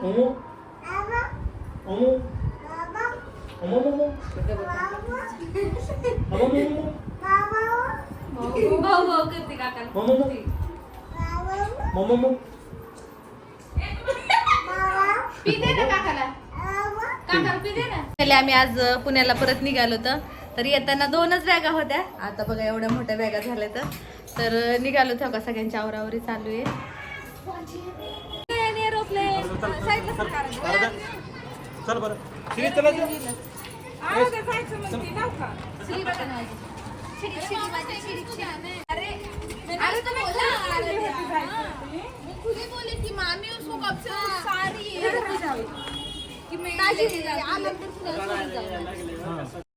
어머 어머 어머 어머 어머 भाऊ भाऊ करते काका 어머 어머 पिते ना काकाला काकाला पिते ना पहिले आम्ही आज अ, पुण्याला परत निघालो होतो तर येताना दोनच बॅगा होत्या आता बघा एवढ्या मोठ्या बॅगा झाल्या तर तर अ, निघालो होतो का सगळ्यांची आवरावरी चालू आहे एरोप्लेन साईडला सरकार चल बरं श्री चला तुम्ही बोला. मैं खुद ही बोली थी मामी उसको कब से सारी है कि मैं आनंद जाऊ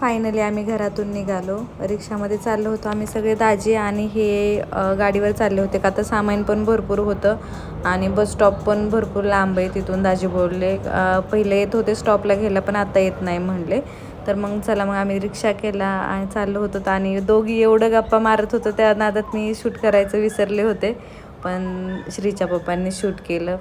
फायनली आम्ही घरातून निघालो. रिक्षामध्ये चाललो होतो. आम्ही सगळे दाजी आणि हे गाडीवर चालले होते. का तर सामान पण भरपूर होतं आणि बस स्टॉप पण भरपूर लांब आहे तिथून. दाजी बोलले पहिले येत होते स्टॉपला घ्यायला पण आता येत नाही म्हणले. तर मग चला मग आम्ही रिक्षा केला आणि चाललो होतो. तर आणि दोघी एवढं गप्पा मारत होतो त्या नादात मी शूट करायचं विसरले होते. पण श्रीच्या पप्पांनी शूट केलं.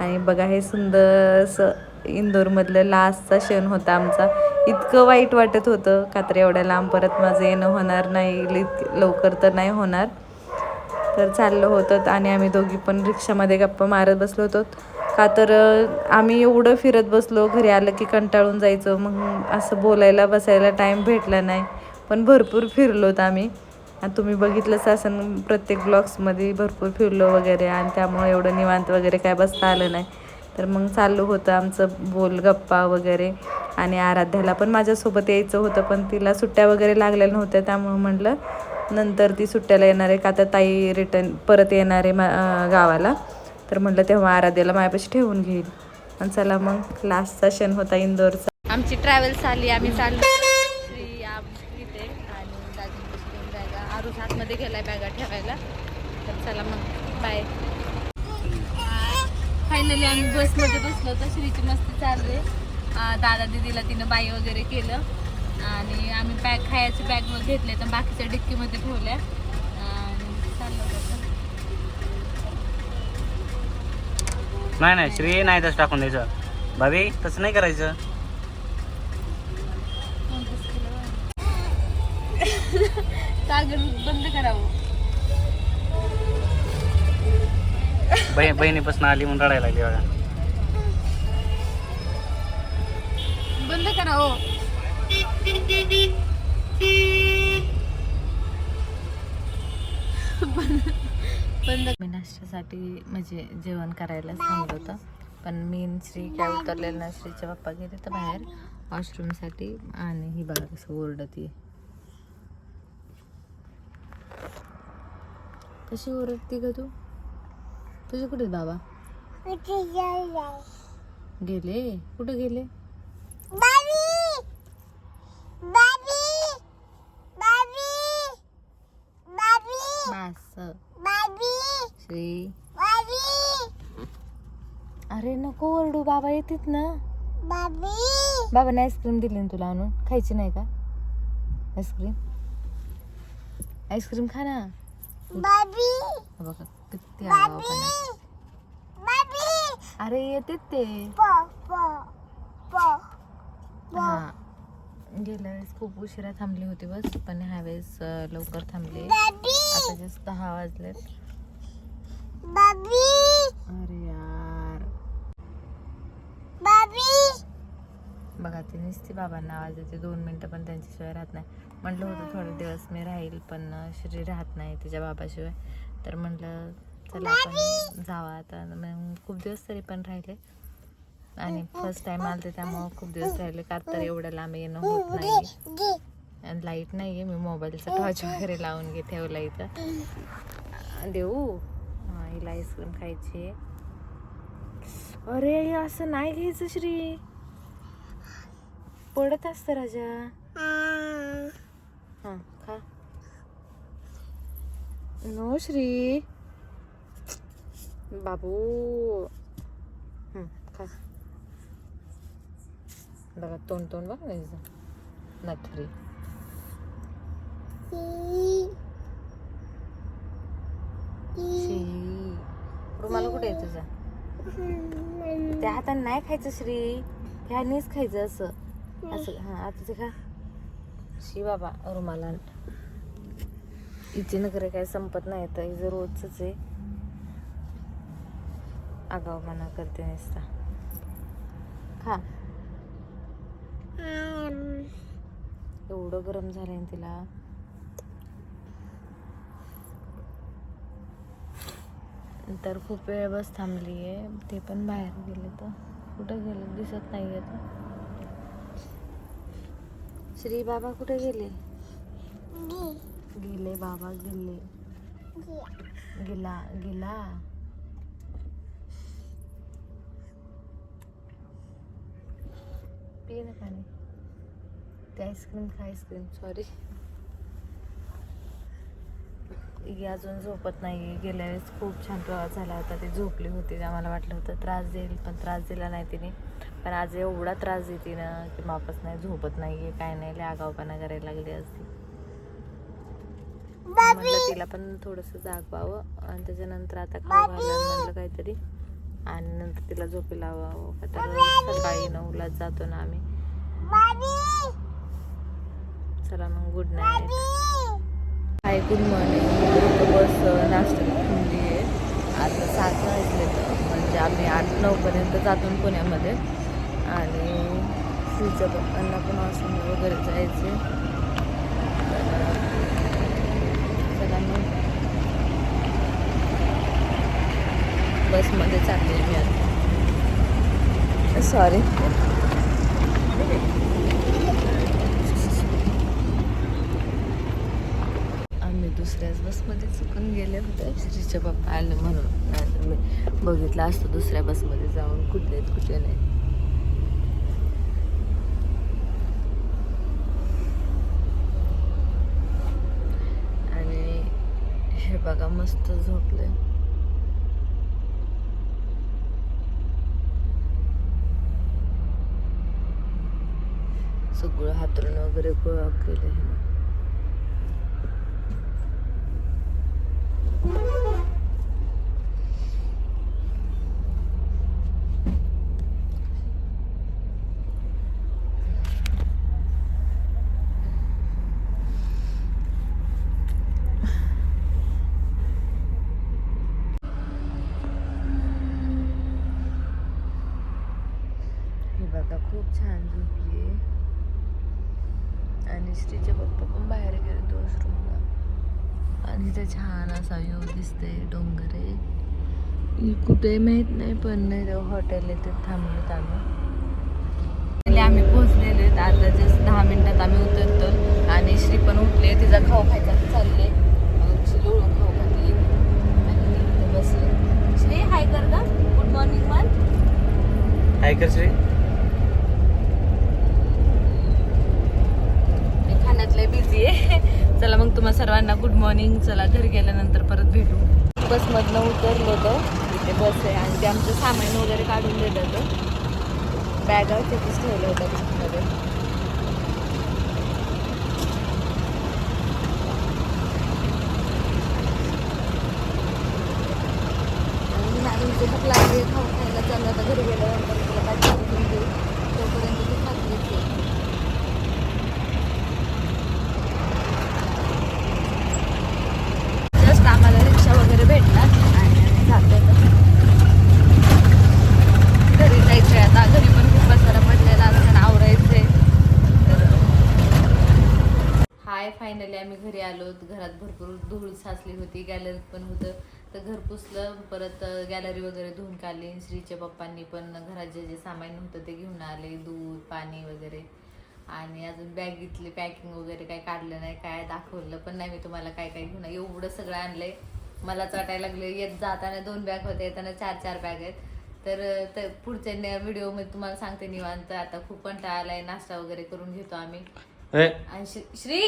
आणि बघा हे सुंदरसं इंदोरमधलं लास्टचा क्षण होता आमचा. इतकं वाईट वाटत होतं का तर एवढ्या लांब परत माझं येणं होणार नाही लवकर तर नाही होणार. तर चाललं होतं आणि आम्ही दोघी पण रिक्षामध्ये गप्पा मारत बसलो होतो. का तर आम्ही एवढं फिरत बसलो घरी आलं की कंटाळून जायचं. मग असं बोलायला बसायला टाईम भेटला नाही. पण भरपूर फिरलोत आम्ही. आणि तुम्ही बघितलंच असं प्रत्येक ब्लॉग्समध्ये भरपूर फिरलो वगैरे. आणि त्यामुळे एवढं निवांत वगैरे काय बसता आलं नाही. तर मग चालू होतं आमचं बोल गप्पा वगैरे. आणि आराध्याला पण माझ्यासोबत यायचं होतं पण तिला सुट्ट्या वगैरे लागलेल्या नव्हत्या त्यामुळं म्हटलं नंतर ती सुट्ट्याला येणार आहे का? तर ताई रिटर्न परत येणार आहे मा गावाला. तर म्हटलं तेव्हा आराध्याला माझ्यापाशी ठेवून घेईल. आणि चला मग लास्टचा क्षण होता इंदोरचा आमची ट्रॅव्हल्स आली आम्ही चाललो. श्री आणि दाजींपाशी बॅगा आरुष आतमध्ये गेलाय बॅगा ठेवायला. तर चला मग बाय फायनली आम्ही बसमध्ये बसलो तर श्रीची मस्ती चालली दादा दिदीला तिनं बाई वगैरे केलं. आणि आम्ही बॅग खायचे बॅग घेतले तर बाकीच्या डिक्कीमध्ये ठेवल्या. आणि चाललो होतो. नाही नाही श्री नाही तसं टाकून द्यायचं. भाभी तसं नाही करायचं. कागद बंद करावं. बहीण बहिणीपासून आली म्हणून रडायला लागली बघा. बंद करा हो. बंद. मी नाश्त्यासाठी म्हणजे जेवण करायला सांगितलं होतं. पण मी श्री काय उतरलेलं ना श्रीचे पप्पा गेले तर बाहेर वॉशरूमसाठी आणि ही बघा कसं ओरडती कशी ओरडती ग तू? तुझे कुठे बाबा? गेले? कुठे गेले? श्री. अरे नको ओरडू बाबा येतात ना. बाबाने आईस्क्रीम दिली ना तुला आणून. खायची नाही का? आईस्क्रीम? आईस्क्रीम खा ना. बघा. किती आगाऊपणा. अरे येते ते. हा. गेल्या वेळेस खूप उशिरा थांबली होती बस पण ह्या वेळेस लवकर थांबली. आता जस्ट दहा वाजलेत. अरे यार. बघा ती नुसती बाबांना आवाज येते दोन मिनटं पण त्यांच्याशिवाय राहत नाही. म्हटलं होतं थोडे दिवस मी राहील पण श्री राहत नाही तिच्या बाबाशिवाय. तर म्हटलं चला आपण जावा आता. मग खूप दिवस तरी पण राहिले. आणि फर्स्ट टाइम आलते त्यामुळं खूप दिवस राहिले. का तर एवढं लांब येणं होत नाही. आणि लाइट नाही आहे मी मोबाईलचा टॉर्च वगैरे लावून घे ठेवला इथं. देऊ? हा हिला आईस्क्रीम खायची आहे. अरे असं नाही घ्यायचं श्री. पडत असतं राजा. हा खा. नो श्री बाबू खा बघा तोंड तोंड बघ ना. नथरी रुमाल कुठे आहे तुझा? त्या हाताने नाही खायचं श्री ह्यानीच खायचं असं. असं हा आता ते खा. शी बाबा रुमाला. हिचे नखरे काय संपत नाही तर हिचं रोजच आहे. आगावपणा करते नुसता. खा. एवढं गरम झालंय तिला. तर खूप वेळ बस थांबली आहे ते पण बाहेर गेले तर. कुठं गेले? दिसत नाही आता श्री बाबा कुठे गेले? गेले बाबा गेले. गेला गेला. पी ना पाणी. ते आईस्क्रीम खा आईस्क्रीम सॉरी ही अजून झोपत नाही गेल्या वेळेस खूप छान प्रवास झाला होता. ती झोपली होती आम्हाला वाटलं होतं त्रास देईल पण त्रास दिला नाही तिने. पण आज एवढा त्रास देते ना की वापस नाही झोपत नाही काय नाही लय आगावपणा करायला लागली असती म्हटलं तिला पण थोडंसं जागवावं आणि त्याच्यानंतर आता खाऊ घालायला म्हणलं काहीतरी. आणि नंतर तिला झोपी लावावं. का तर सकाळी नऊलाच जातो ना आम्ही. चला मग good night hi good morning bus नाश्ता थांबली आहे. आता सात वाजले तर. म्हणजे आम्ही आठ नऊपर्यंत जातो पुण्यामध्ये. आणि पप्पांना पण वगैरे जायचे चला मग बसमध्ये चालली मी आता. सॉरी आम्ही दुसऱ्याच बसमध्ये चुकून गेले होते. श्रीच्या पप्पा आले म्हणून. मी बघितलं असतं दुसऱ्या बसमध्ये जाऊन कुठे आहेत कुठे नाही आणि हे बघा मस्त झोपले सगळं हातरून वगैरे गोळा केलं हे बघा खूप छान झोपली आहे आणि श्रीचे पप्पा पण बाहेर गेले वॉशरूमला. आणि तिथे छान असा व्ह्यू दिसते डोंगर. आहे कुठे माहीत नाही पण नाही हॉटेल आहे ते थांबलेत आम्ही. पहिले आम्ही पोहोचलेले आता जस्ट दहा मिनिटात आम्ही उतरतो. आणि श्री पण उठले तिचा खाऊ खायचा चालले श्री लोळून खाऊ खाते. आणि बसले. श्री हाय कर गुड मॉर्निंग वन हाय कर श्री मी खाण्यातले बिझी आहे. चला मग तुम्हा सर्वांना गुड मॉर्निंग चला घरी गेल्यानंतर परत भेटू. बसमधनं उतरलो होतं इथे बस आहे आणि ते आमचं सामान वगैरे काढून देत होतं. बॅगा तिथेच ठेवलं होतं बसमध्ये आणि भूक लागली खाऊ खायला चाललं आता घरी गेल्यानंतर तुला काय घेऊन देऊ तोपर्यंत ती खातलीच आहे जस्ट आम्हाला रिक्षा वगैरे भेटणार आणि आम्ही जातोय आता. घरी जायचंय आता घरी पण खूप पसारा पडलेला असताना आवरायचंय तर हाय फायनली आम्ही घरात भरपूर धूळ साचली होती गॅलरीत पण होतं. तर घर पुसलं परत गॅलरी वगैरे धुवून काढली. श्रीच्या पप्पांनी पण घरात जे जे सामान होतं ते घेऊन आले दूध पाणी वगैरे. आणि अजून बॅगीतले पॅकिंग वगैरे काय काढलं नाही काय दाखवलं पण नाही मी तुम्हाला काय काय घेऊन एवढं सगळं आणलंय. मला वाटायला लागलं येत जाताना दोन बॅग होते येताना चार चार बॅग आहेत. तर तर पुढच्या व्हिडिओमध्ये तुम्हाला सांगते निवांत. आता खूप कंटाळा आलाय नाश्ता वगैरे करून घेतो आम्ही. आणि श्री!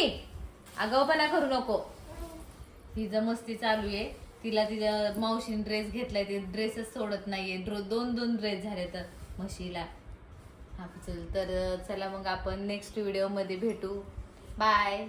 आगाऊपणा करू नको. हिचं मस्ती चालू आहे. तिला तिच्या मावशीने ड्रेस घेतलाय ते ड्रेसच सोडत नाहीये. ड्रो दोन दोन ड्रेस झाले तर म्हशीला. हा चल तर चला मग आपण नेक्स्ट व्हिडिओमध्ये भेटू. बाय